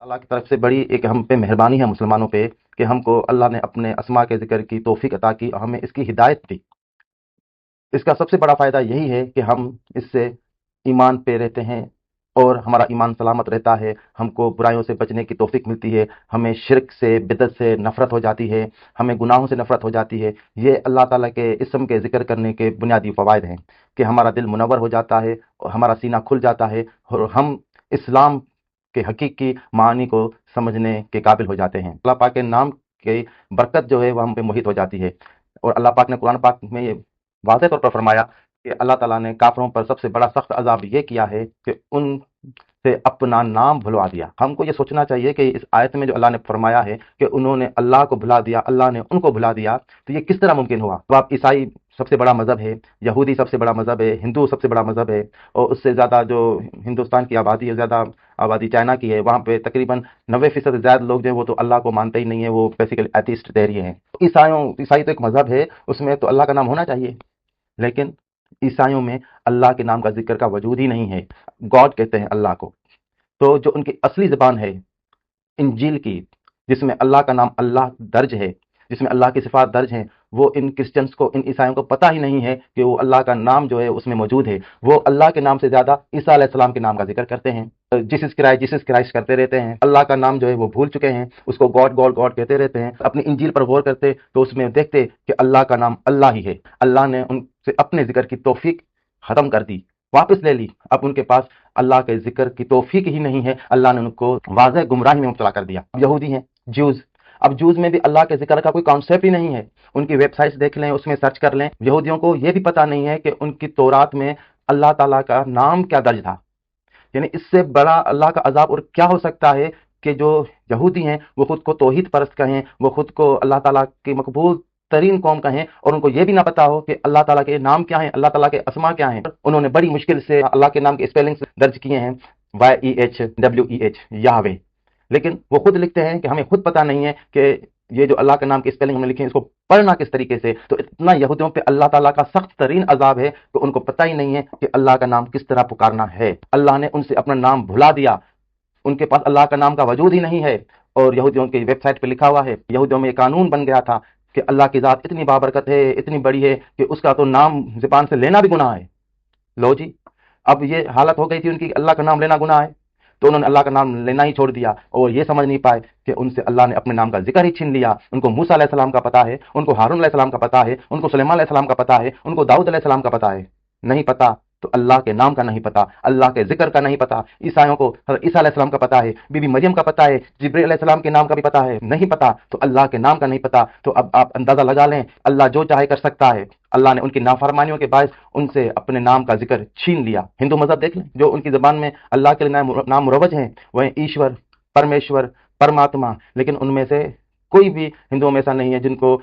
اللہ کی طرف سے بڑی ایک ہم پہ مہربانی ہے مسلمانوں پہ کہ ہم کو اللہ نے اپنے اسما کے ذکر کی توفیق عطا کی اور ہمیں اس کی ہدایت دی۔ اس کا سب سے بڑا فائدہ یہی ہے کہ ہم اس سے ایمان پہ رہتے ہیں اور ہمارا ایمان سلامت رہتا ہے۔ ہم کو برائیوں سے بچنے کی توفیق ملتی ہے۔ ہمیں شرک سے بدت سے نفرت ہو جاتی ہے۔ ہمیں گناہوں سے نفرت ہو جاتی ہے۔ یہ اللہ تعالیٰ کے اسم کے ذکر کرنے کے بنیادی فوائد ہیں کہ ہمارا دل منور ہو جاتا ہے اور ہمارا سینہ کھل جاتا ہے اور ہم اسلام کے حقیقی معنی کو سمجھنے کے قابل ہو جاتے ہیں۔ اللہ پاک کے نام کی برکت جو ہے وہ ہم پہ محیط ہو جاتی ہے۔ اور اللہ پاک نے قرآن پاک میں یہ واضح طور پر فرمایا کہ اللہ تعالیٰ نے کافروں پر سب سے بڑا سخت عذاب یہ کیا ہے کہ ان سے اپنا نام بھلوا دیا۔ ہم کو یہ سوچنا چاہیے کہ اس آیت میں جو اللہ نے فرمایا ہے کہ انہوں نے اللہ کو بھلا دیا، اللہ نے ان کو بھلا دیا، تو یہ کس طرح ممکن ہوا؟ تو آپ عیسائی سب سے بڑا مذہب ہے، یہودی سب سے بڑا مذہب ہے، ہندو سب سے بڑا مذہب ہے، اور اس سے زیادہ جو ہندوستان کی آبادی ہے، زیادہ آبادی چائنا کی ہے، وہاں پہ تقریباً نوے فیصد زیادہ لوگ جو ہے وہ تو اللہ کو مانتے ہی نہیں ہے وہ بیسیکلی ایتھیسٹ دہری ہیں۔ عیسائیوں، عیسائی تو ایک مذہب ہے، اس میں تو اللہ کا نام ہونا چاہیے، لیکن عیسائیوں میں اللہ کے نام کا ذکر کا وجود ہی نہیں ہے۔ گاڈ کہتے ہیں اللہ کو۔ تو جو ان کی اصلی زبان ہے، انجیل کی، جس میں اللہ کا نام اللہ درج ہے، جس میں اللہ کی صفات درج ہیں وہ ان کرسچنس کو، ان عیسائیوں کو پتہ ہی نہیں ہے کہ وہ اللہ کا نام جو ہے اس میں موجود ہے۔ وہ اللہ کے نام سے زیادہ عیسیٰ علیہ السلام کے نام کا ذکر کرتے ہیں۔ جسس کرائے، جسس کرائش کرتے رہتے ہیں۔ اللہ کا نام جو ہے وہ بھول چکے ہیں۔ اس کو گاڈ گاڈ گاڈ کہتے رہتے ہیں۔ اپنی انجیل پر غور کرتے تو اس میں دیکھتے کہ اللہ کا نام اللہ ہی ہے۔ اللہ نے ان سے اپنے ذکر کی توفیق ختم کر دی، واپس لے لی۔ اب ان کے پاس اللہ کے ذکر کی توفیق ہی نہیں ہے۔ اللہ نے ان کو واضح گمراہی میں مبتلا کر دیا۔ یہودی ہیں جوز اب جوز میں بھی اللہ کے ذکر کا کوئی کانسیپٹ ہی نہیں ہے۔ ان کی ویب سائٹس دیکھ لیں، اس میں سرچ کر لیں۔ یہودیوں کو یہ بھی پتا نہیں ہے کہ ان کی تورات میں اللہ تعالیٰ کا نام کیا درج تھا۔ یعنی اس سے بڑا اللہ کا عذاب اور کیا ہو سکتا ہے کہ جو یہودی ہیں، وہ خود کو توحید پرست کہیں، وہ خود کو اللہ تعالیٰ کی مقبول ترین قوم کہیں اور ان کو یہ بھی نہ پتا ہو کہ اللہ تعالیٰ کے نام کیا ہیں، اللہ تعالیٰ کے اسما کیا ہیں۔ انہوں نے بڑی مشکل سے اللہ کے نام کے اسپیلنگ درج کیے ہیں۔ Y E H W E H Yahweh لیکن وہ خود لکھتے ہیں کہ ہمیں خود پتا نہیں ہے کہ یہ جو اللہ کے نام کی اسپیلنگ ہم نے لکھے ہیں، اس کو پڑھنا کس طریقے سے؟ تو اتنا یہودیوں پہ اللہ تعالیٰ کا سخت ترین عذاب ہے کہ ان کو پتہ ہی نہیں ہے کہ اللہ کا نام کس طرح پکارنا ہے۔ اللہ نے ان سے اپنا نام بھلا دیا۔ ان کے پاس اللہ کا نام کا وجود ہی نہیں ہے۔ اور یہودیوں کی ویب سائٹ پہ لکھا ہوا ہے، یہودیوں میں یہ قانون بن گیا تھا کہ اللہ کی ذات اتنی بابرکت ہے، اتنی بڑی ہے کہ اس کا تو نام زبان سے لینا بھی گناہ ہے۔ لو جی اب یہ حالت ہو گئی تھی ان کی، اللہ کا نام لینا گناہ ہے۔ تو انہوں نے اللہ کا نام لینا ہی چھوڑ دیا اور یہ سمجھ نہیں پائے کہ ان سے اللہ نے اپنے نام کا ذکر ہی چھین لیا۔ ان کو موسیٰ علیہ السلام کا پتا ہے، ان کو ہارون علیہ السلام کا پتا ہے، ان کو سلیمان علیہ السلام کا پتا ہے، ان کو داؤد علیہ السلام کا پتا ہے۔ نہیں پتا تو اللہ کے نام کا نہیں پتا، اللہ کے ذکر کا نہیں پتا۔ عیسائیوں کو، حضرت عیسیٰ علیہ السلام کا پتا ہے، بی بی مریم کا پتا ہے جبری علیہ السلام کے نام کا بھی پتا ہے، نہیں پتا۔ تو اللہ کے نام کا نہیں پتا۔ تو اب آپ اندازہ لگا لیں، اللہ جو چاہے کر سکتا ہے۔ اللہ نے ان کی نافرمانیوں کے باعث ان سے اپنے نام کا ذکر چھین لیا۔ ہندو مذہب دیکھ لیں، جو ان کی زبان میں اللہ کے نام مروج ہیں، وہ ایشور، پرمیشور، پرماتما۔ لیکن ان میں سے کوئی بھی ہندوؤں میں ایسا نہیں ہے جن کو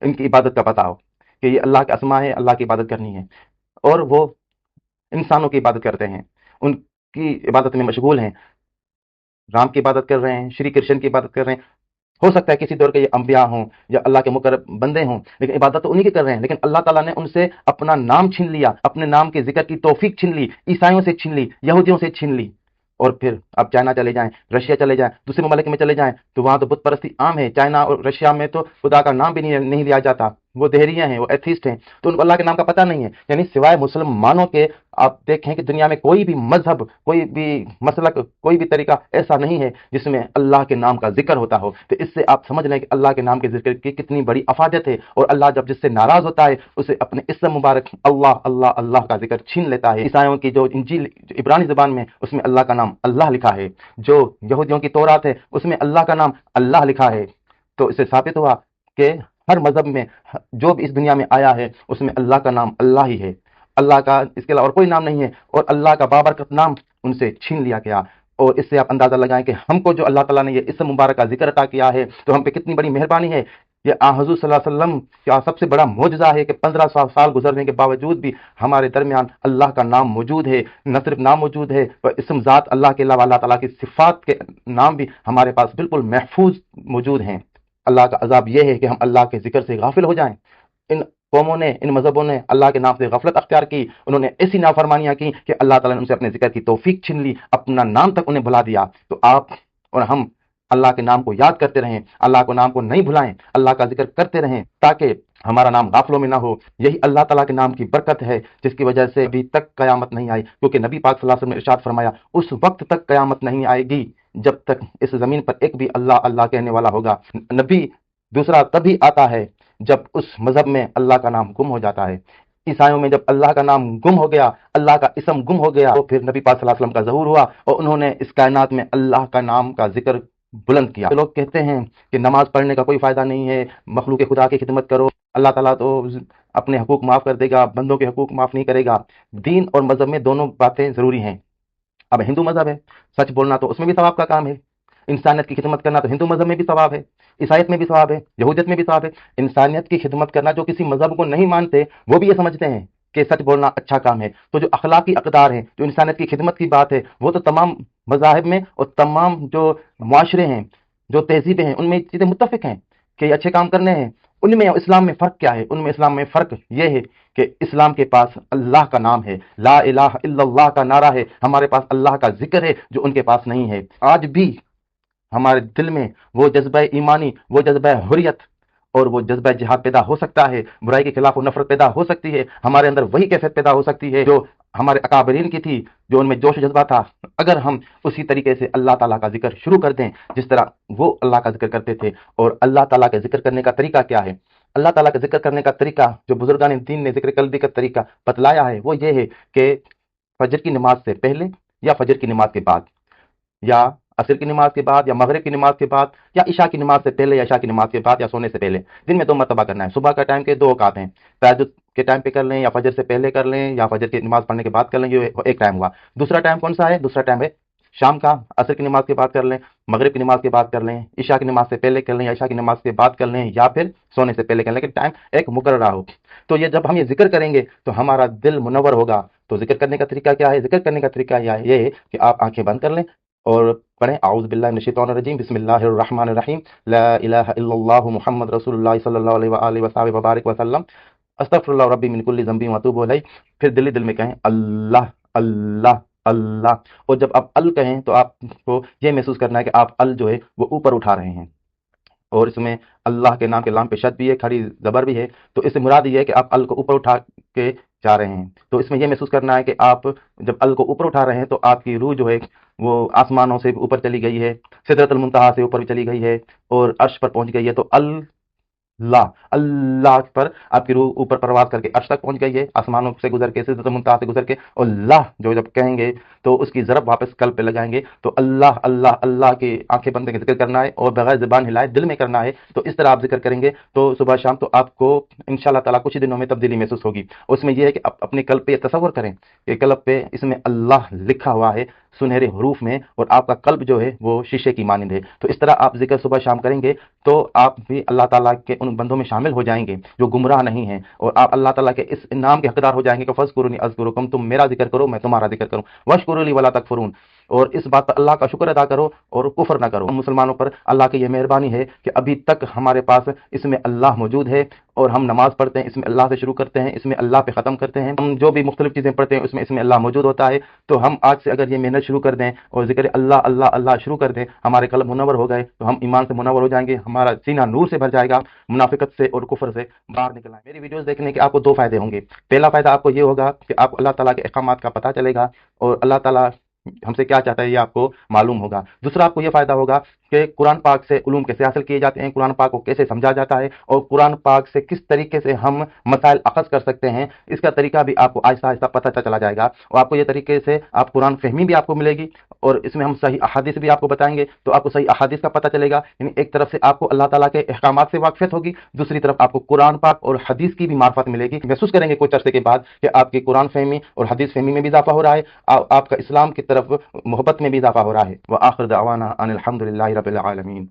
ان کی عبادت کا پتا ہو کہ یہ اللہ کا اسما ہے اللہ کی عبادت کرنی ہے۔ اور وہ انسانوں کی عبادت کرتے ہیں، ان کی عبادت میں مشغول ہیں، رام کی عبادت کر رہے ہیں، شری کرشن کی عبادت کر رہے ہیں۔ ہو سکتا ہے کسی دور کے یہ انبیاء ہوں یا اللہ کے مقرب بندے ہوں، لیکن عبادت تو انہیں کی کر رہے ہیں۔ لیکن اللہ تعالیٰ نے ان سے اپنا نام چھین لیا، اپنے نام کے ذکر کی توفیق چھین لی، عیسائیوں سے چھین لی، یہودیوں سے چھین لی۔ اور پھر آپ چائنا چلے جائیں، رشیا چلے جائیں، دوسرے ممالک میں چلے جائیں، تو وہاں تو بت پرستی عام ہے۔ چائنا اور رشیا میں تو خدا کا نام بھی نہیں لیا جاتا۔ وہ دہریاں ہیں، وہ ایتھیسٹ ہیں۔ تو ان کو اللہ کے نام کا پتہ نہیں ہے۔ یعنی سوائے مسلمانوں کے آپ دیکھیں کہ دنیا میں کوئی بھی مذہب، کوئی بھی مسلک، کوئی بھی طریقہ ایسا نہیں ہے جس میں اللہ کے نام کا ذکر ہوتا ہو۔ تو اس سے آپ سمجھ لیں کہ اللہ کے نام کے ذکر کی کتنی بڑی افادت ہے۔ اور اللہ جب جس سے ناراض ہوتا ہے، اسے اپنے اسم مبارک اللہ اللہ اللہ کا ذکر چھین لیتا ہے۔ عیسائیوں کی جو انجیل عبرانی زبان میں، اس میں اللہ کا نام اللہ لکھا ہے۔ جو یہودیوں کی تورات ہے، اس میں اللہ کا نام اللہ لکھا ہے۔ تو اس سے ثابت ہوا کہ ہر مذہب میں جو بھی اس دنیا میں آیا ہے، اس میں اللہ کا نام اللہ ہی ہے۔ اللہ کا اس کے علاوہ اور کوئی نام نہیں ہے۔ اور اللہ کا بابرکت نام ان سے چھین لیا گیا۔ اور اس سے آپ اندازہ لگائیں کہ ہم کو جو اللہ تعالیٰ نے یہ اس مبارک کا ذکر عطا کیا ہے، تو ہم پہ کتنی بڑی مہربانی ہے۔ یہ آ حضور صلی اللہ علیہ وسلم کا سب سے بڑا معجزہ ہے کہ پندرہ سو سال گزرنے کے باوجود بھی ہمارے درمیان اللہ کا نام موجود ہے۔ نہ صرف نام موجود ہے اور اسم ذات اللہ کے علاوہ اللہ تعالیٰ کی صفات کے نام بھی ہمارے پاس بالکل محفوظ موجود ہیں۔ اللہ کا عذاب یہ ہے کہ ہم اللہ کے ذکر سے غافل ہو جائیں۔ ان قوموں نے، ان مذہبوں نے اللہ کے نام سے غفلت اختیار کی۔ انہوں نے ایسی نافرمانیاں کی کہ اللہ تعالیٰ نے ان سے اپنے ذکر کی توفیق چھن لی، اپنا نام تک انہیں بھلا دیا۔ تو آپ اور ہم اللہ کے نام کو یاد کرتے رہیں، اللہ کو نام کو نہیں بھلائیں، اللہ کا ذکر کرتے رہیں تاکہ ہمارا نام غافلوں میں نہ ہو۔ یہی اللہ تعالیٰ کے نام کی برکت ہے، جس کی وجہ سے ابھی تک قیامت نہیں آئی۔ کیونکہ نبی پاک صلی اللہ علیہ وسلم نے ارشاد فرمایا، اس وقت تک قیامت نہیں آئے گی۔ جب تک اس زمین پر ایک بھی اللہ اللہ کہنے والا ہوگا۔ نبی دوسرا تبھی آتا ہے جب اس مذہب میں اللہ کا نام گم ہو جاتا ہے۔ عیسائیوں میں جب اللہ کا نام گم ہو گیا، اللہ کا اسم گم ہو گیا، تو پھر نبی پاک صلی اللہ علیہ وسلم کا ظہور ہوا اور انہوں نے اس کائنات میں اللہ کا نام کا ذکر بلند کیا۔ لوگ کہتے ہیں کہ نماز پڑھنے کا کوئی فائدہ نہیں ہے، مخلوق خدا کی خدمت کرو، اللہ تعالیٰ تو اپنے حقوق معاف کر دے گا، بندوں کے حقوق معاف نہیں کرے گا۔ دین اور مذہب میں دونوں باتیں ضروری ہیں۔ اب ہندو مذہب ہے، سچ بولنا تو اس میں بھی ثواب کا کام ہے۔ انسانیت کی خدمت کرنا تو ہندو مذہب میں بھی ثواب ہے، عیسائیت میں بھی ثواب ہے، یہودیت میں بھی ثواب ہے۔ انسانیت کی خدمت کرنا جو کسی مذہب کو نہیں مانتے، وہ بھی یہ سمجھتے ہیں کہ سچ بولنا اچھا کام ہے۔ تو جو اخلاقی اقدار ہیں، جو انسانیت کی خدمت کی بات ہے، وہ تو تمام مذاہب میں اور تمام جو معاشرے ہیں، جو تہذیبیں ہیں، ان میں چیزیں متفق ہیں کہ یہ اچھے کام کرنے ہیں۔ ان میں اسلام میں فرق کیا ہے؟ ان میں اسلام میں فرق یہ ہے کہ اسلام کے پاس اللہ کا نام ہے۔ لا الہ الا اللہ کا نعرہ ہے۔ ہمارے پاس اللہ کا ذکر ہے جو ان کے پاس نہیں ہے۔ آج بھی ہمارے دل میں وہ جذبہ ایمانی، وہ جذبہ حریت اور وہ جذبہ جہاد پیدا ہو سکتا ہے۔ برائی کے خلاف وہ نفرت پیدا ہو سکتی ہے۔ ہمارے اندر وہی کیفیت پیدا ہو سکتی ہے جو ہمارے اکابرین کی تھی جو ان میں جوش جذبہ تھا۔ اگر ہم اسی طریقے سے اللہ تعالیٰ کا ذکر شروع کر دیں، جس طرح وہ اللہ کا ذکر کرتے تھے، اور اللہ تعالیٰ کا ذکر کرنے کا طریقہ کیا ہے؟ اللہ تعالیٰ کا ذکر کرنے کا طریقہ، جو بزرگان دین نے ذکر قلبی کا طریقہ بتلایا ہے، وہ یہ ہے کہ فجر کی نماز سے پہلے یا فجر کی نماز کے بعد، یا عصر کی نماز کے بعد یا مغرب کی نماز کے بعد یا عشاء کی نماز سے پہلے یا عشاء کی نماز کے بعد یا سونے سے پہلے۔ دن میں دو مرتبہ کرنا ہے۔ صبح کا ٹائم کے دو اوقات ہیں۔ تاجد کے ٹائم پہ کر لیں یا فجر سے پہلے کر لیں یا فجر کی نماز پڑھنے کے بعد کر لیں، یہ ایک ٹائم ہوا۔ دوسرا ٹائم کون سا ہے؟ دوسرا ٹائم ہے شام کا۔ عصر کی نماز کے بعد کر لیں، مغرب کی نماز کے بعد کر لیں، عشاء کی نماز سے پہلے کر لیں یا عشاء کی نماز کے بعد کر لیں یا پھر سونے سے پہلے کر لیں۔ کہ ٹائم ایک مقررہ ہو۔ تو یہ جب ہم یہ ذکر کریں گے تو ہمارا دل منور ہوگا۔ تو ذکر کرنے کا طریقہ کیا ہے؟ ذکر کرنے کا طریقہ یہ ہے کہ آپ آنکھیں بند کر لیں۔ اور پڑھیں، اعوذ باللہ من الشیطان الرجیم، بسم اللہ الرحمن الرحیم، لا الہ الا اللہ محمد رسول اللہ صلی اللہ علیہ وآلہ وصحبہ وبارک وسلم۔ استغفر اللہ ربی من کل ذنبی واتوب علیہ۔ پھر دلی دل میں کہیں، اللہ اللہ اللہ۔ اور جب آپ ال کہیں تو آپ کو یہ محسوس کرنا ہے کہ آپ ال جو ہے وہ اوپر اٹھا رہے ہیں۔ اور اس میں اللہ کے نام کے لام پہ شد بھی ہے، کھڑی زبر بھی ہے۔ تو اس سے مراد یہ ہے کہ آپ ال کو اوپر اٹھا کے جا رہے ہیں۔ تو اس میں یہ محسوس کرنا ہے کہ آپ جب ال کو اوپر اٹھا رہے ہیں تو آپ کی روح جو ہے وہ آسمانوں سے اوپر چلی گئی ہے سدرت المنتہا سے اوپر چلی گئی ہے اور عرش پر پہنچ گئی ہے۔ تو ال اللہ اللہ پر آپ کی روح اوپر پرواز کر کے عرش تک پہنچ گئی ہے، آسمانوں سے گزر کے صدرت منتہا سے گزر کے اللہ جو جب کہیں گے تو اس کی ضرب واپس کل پہ لگائیں گے۔ تو اللہ اللہ اللہ کی آنکھیں بند کے ذکر کرنا ہے اور بغیر زبان ہلائے دل میں کرنا ہے۔ تو اس طرح آپ ذکر کریں گے تو صبح شام تو آپ کو ان شاء اللہ تعالیٰ کچھ دنوں میں تبدیلی محسوس ہوگی۔ اس میں یہ ہے کہ آپ اپنے قلب پہ یہ تصور کریں کہ قلب پہ اس میں اللہ لکھا ہوا ہے۔ سنہرے حروف میں اور آپ کا قلب جو ہے وہ شیشے کی مانند ہے۔ تو اس طرح آپ ذکر صبح شام کریں گے تو آپ بھی اللہ تعالیٰ کے ان بندوں میں شامل ہو جائیں گے جو گمراہ نہیں ہیں۔ اور آپ اللہ تعالیٰ کے اس نام کے حقدار ہو جائیں گے کہ فض قرونی از کم تم میرا ذکر کرو، میں تمہارا ذکر کروں۔ وش قرلی والا تک فرون اور اس بات پر اللہ کا شکر ادا کرو اور کفر نہ کرو۔ مسلمانوں پر اللہ کی یہ مہربانی ہے کہ ابھی تک ہمارے پاس اس میں اللہ موجود ہے اور ہم نماز پڑھتے ہیں، اس میں اللہ سے شروع کرتے ہیں، اس میں اللہ پہ ختم کرتے ہیں۔ ہم جو بھی مختلف چیزیں پڑھتے ہیں، اس میں اس میں اللہ موجود ہوتا ہے۔ تو ہم آج سے اگر یہ محنت شروع کر دیں اور ذکر اللہ اللہ اللہ شروع کر دیں، ہمارے قلب منور ہو گئے تو ہم ایمان سے منور ہو جائیں گے، ہمارا سینہ نور سے بھر جائے گا، منافقت سے اور کفر سے باہر نکلنا ہے میری ویڈیوز دیکھنے کے آپ کو دو فائدے ہوں گے۔ پہلا فائدہ آپ کو یہ ہوگا کہ آپ اللہ تعالیٰ کے احکامات کا پتہ چلے گا اور اللہ تعالیٰ ہم سے کیا چاہتا ہے یہ آپ کو معلوم ہوگا۔ دوسرا آپ کو یہ فائدہ ہوگا کہ قرآن پاک سے علوم کیسے حاصل کیے جاتے ہیں، قرآن پاک کو کیسے سمجھا جاتا ہے اور قرآن پاک سے کس طریقے سے ہم مسائل اخذ کر سکتے ہیں، اس کا طریقہ بھی آپ کو آہستہ آہستہ پتہ چلا جائے گا۔ اور آپ کو یہ طریقے سے آپ قرآن فہمی بھی آپ کو ملے گی۔ اور اس میں ہم صحیح احادیث بھی آپ کو بتائیں گے تو آپ کو صحیح احادیث کا پتہ چلے گا۔ یعنی ایک طرف سے آپ کو اللہ تعالیٰ کے احکامات سے واقفیت ہوگی، دوسری طرف آپ کو قرآن پاک اور حدیث کی بھی معرفت ملے گی۔ محسوس کریں گے کچھ عرصے کے بعد کہ آپ کی قرآن فہمی اور حدیث فہمی میں بھی اضافہ ہو رہا ہے آپ کا اسلام کی طرف محبت میں بھی اضافہ ہو رہا ہے۔ وہ آخر دعوانا ان الحمد للہ رب العالمین۔